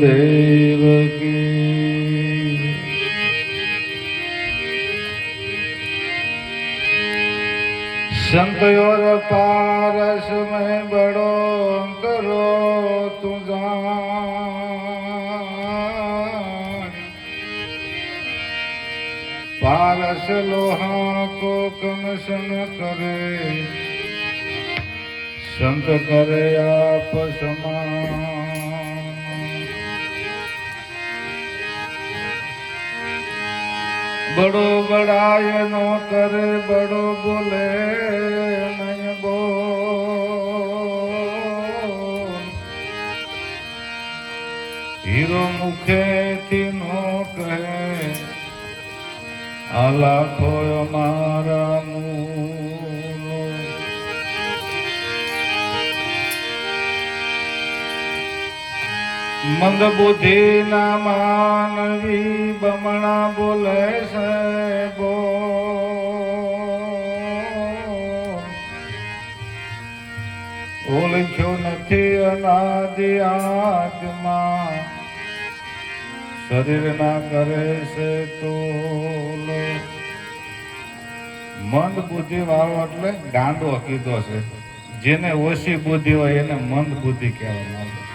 देव की और पारस में बड़ो करो तुझा पारस लोहा को कमसन करे। संत करे आप समान। બડો બડાય નો કરે, બડો બોલે નહીં બો. હીરો મુખેથી નો કહે, આલા લાખો મારા મૂલો મંદ બુદ્ધિ ના માનવી બમણા બોલે છે બોલ ઓળખ્યો નથી અનાદિ આત્મા. શરીર ના કરે છે તો મંદ બુદ્ધિ વાળો એટલે ગાંડો કીધો છે. જેને ઓછી બુદ્ધિ હોય એને મંદ બુદ્ધિ કહેવામાં આવે.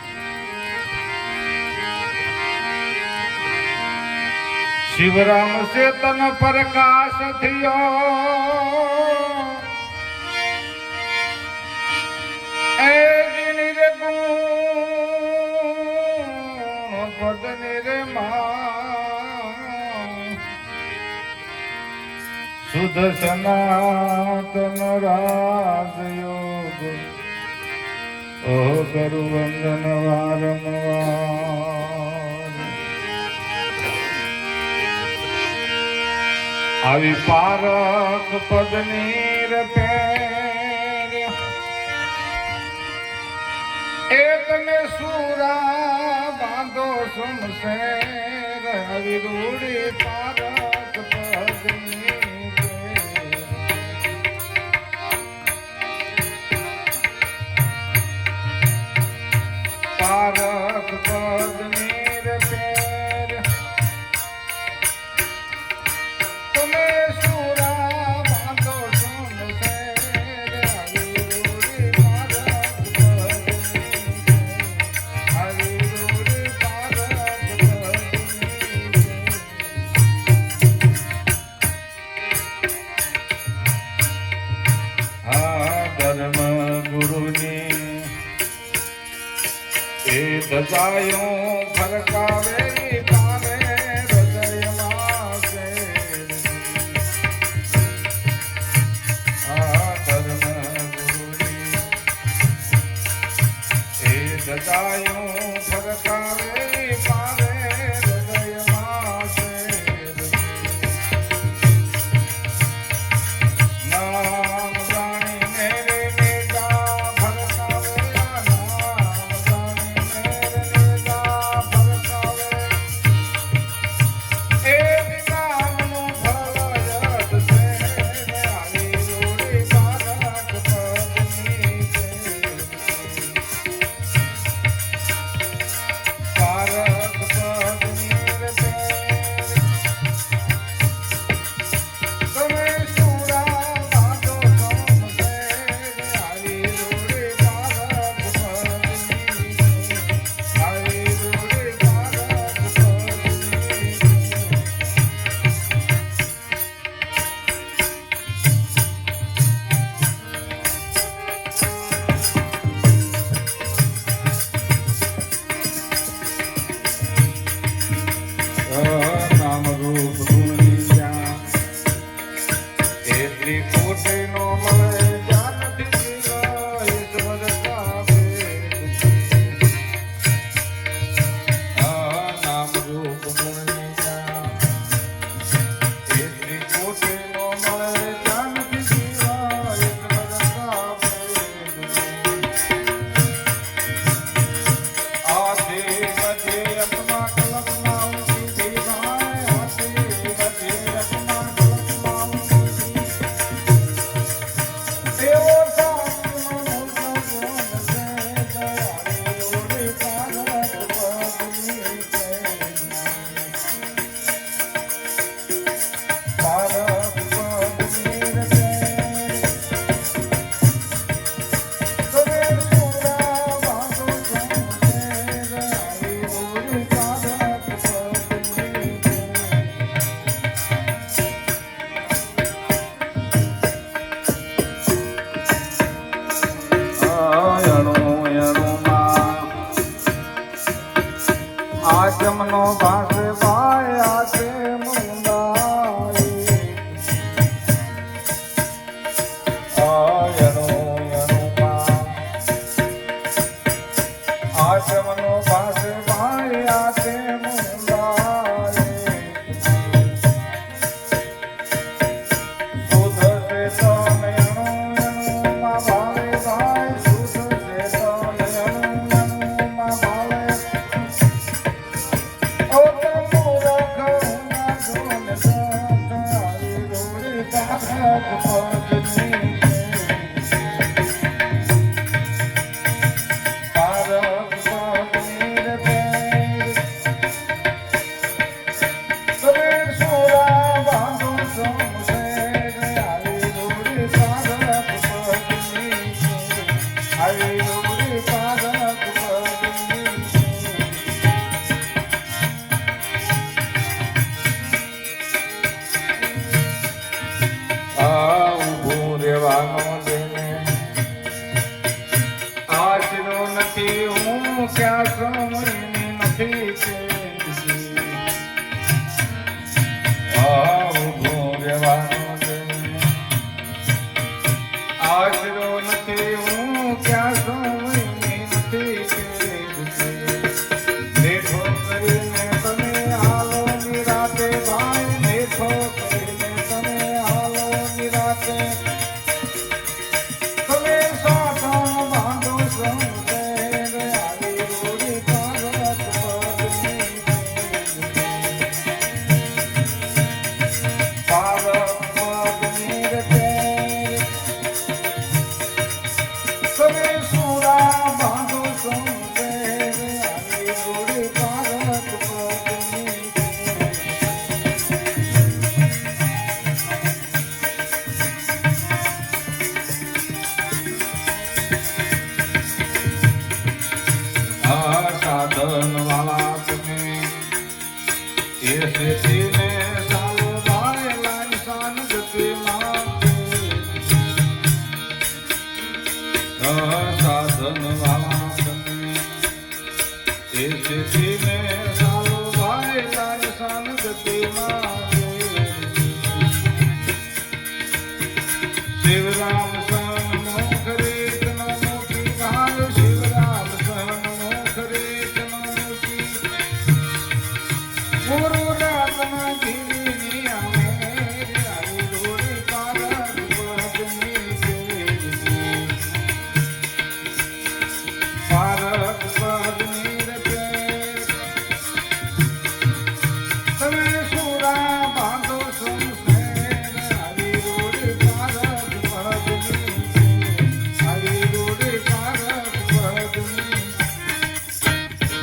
શિવરામ ચેતન પ્રકાશ થયો. એ જીની રે ગુણ પદની રે શુદ્ધ સનાતન રાજયોગ. ઓ કરુ વંદન વારંવાર. આવી પારક પદની રપે એ તમે સુરા બાંધો સુમસેર આવી રૂડી પારક પદની Zion. એટલી આચમનો ભાસ ભાઈ સાધન તેથી મેં સારો ભાઈ તાર સાનગતિ માં શિવરા